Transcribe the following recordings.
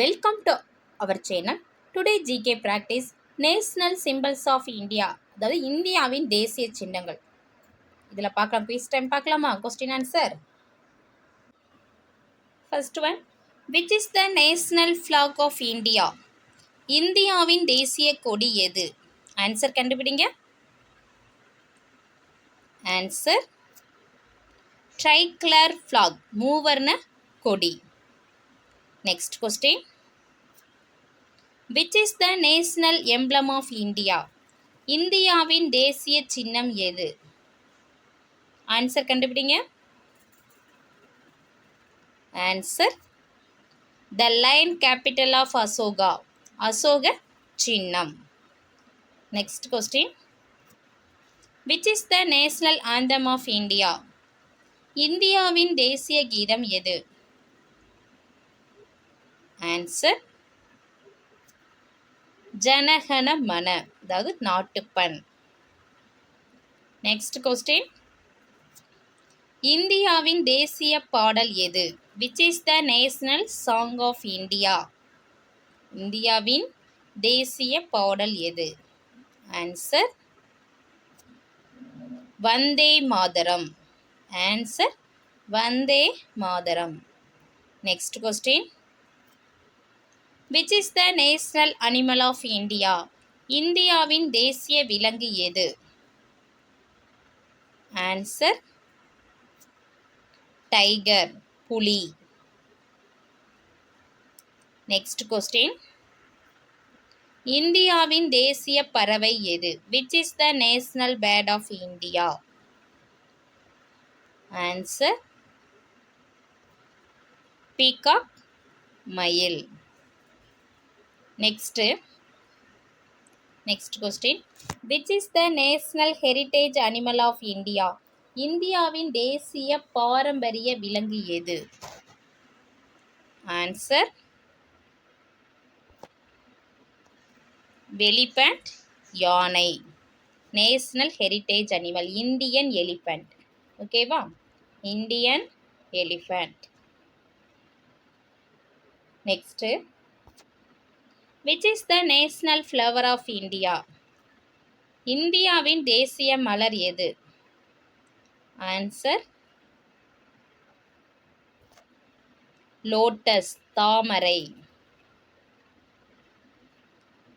Welcome to our channel today GK practice national symbols of India அதாவது இந்தியாவின் தேசிய சின்னங்கள். இதில் பார்க்கலாம் குவிஸ் டைம் பார்க்கலாமா? Question answer first one which is the national flag of India இந்தியாவின் தேசிய கொடி எது? ஆன்சர் கண்டுபிடிங்க. ஆன்சர் ட்ரைக்ளர் ஃப்ளாக் மூவர்ண கொடி. Next question which is the national emblem of India இந்தியாவின் தேசிய சின்னம் எது? ஆன்சர் கண்டுபிடிங்க. Answer the lion capital of Ashoka Ashoka சின்னம் next question which is the national anthem of India இந்தியாவின் தேசிய கீதம் எது? ஆன்சர் ஜனகன மன அதாவது நாட்டுப்பண். நெக்ஸ்ட் கொஸ்டின் இந்தியாவின் தேசிய பாடல் எது? Which is the national song of India இந்தியாவின் தேசிய பாடல் எது? Answer Vande Mataram. Answer Vande Mataram. Next question which is the national animal of India இந்தியாவின் தேசிய விலங்கு எது? ஆன்சர் டைகர் புலி. நெக்ஸ்ட் கொஸ்டின் இந்தியாவின் தேசிய பறவை எது? Which is the national bird of India answer peacock மயில் next next question which is the national heritage animal of India இந்தியாவின் தேசிய பாரம்பரிய விலங்கு எது? ஆன்சர் வெளிபண்ட் யானை. National heritage animal Indian elephant ஓகேவா Indian elephant next which is the national flower of India இந்தியாவின் தேசிய மலர் எது? Answer lotus Thamarai.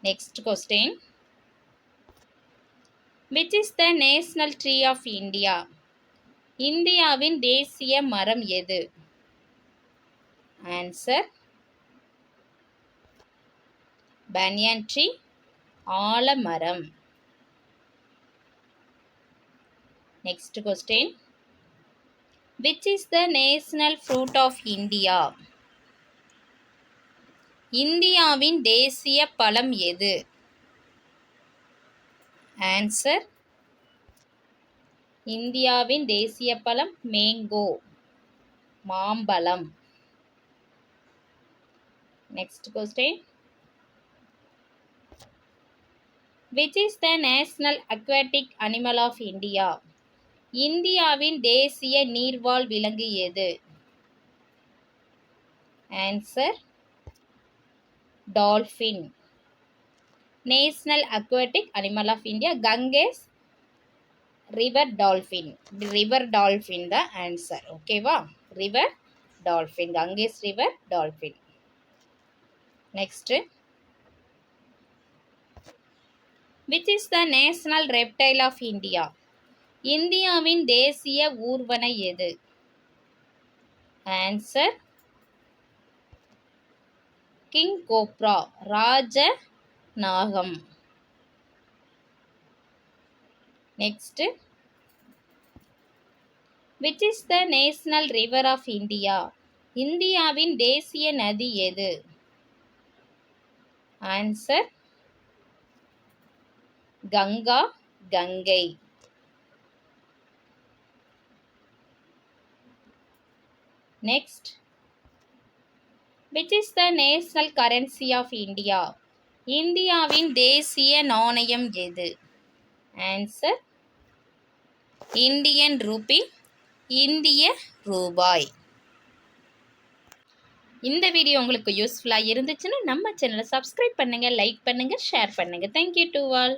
Next question which is the national tree of India இந்தியாவின் தேசிய மரம் எது? ஆன்சர் பனியன் ட்ரீ ஆலமரம். Next question which is the national fruit of India இந்தியாவின் தேசிய பழம் எது? ஆன்சர் இந்தியாவின் தேசிய பழம் மேங்கோ மாம்பழம். Next question which is the national aquatic animal of India இந்தியாவின் தேசிய நீர்வாழ் விலங்கு எது? Answer dolphin national aquatic animal of India Ganges river dolphin river dolphin தான் ஆன்சர் ஓகேவா river dolphin Ganges river dolphin next which is the national reptile of India இந்தியாவின் தேசிய ஊர்வன எது? ஆன்சர் கிங் கோப்ரா ராஜ நாகம். Next which is the national river of India இந்தியாவின் தேசிய நதி எது? Answer Ganga Ganga. Next which is the national currency of India இந்தியாவின் தேசிய நாணயம் எது? ஆன்சர் இந்தியன் ரூபி இந்திய ரூபாய். இந்த வீடியோ உங்களுக்கு யூஸ்ஃபுல்லாக இருந்துச்சுன்னா நம்ம சேனலை சப்ஸ்கிரைப் பண்ணுங்கள் லைக் பண்ணுங்கள் ஷேர் பண்ணுங்கள் தேங்க்யூ டு ஆல்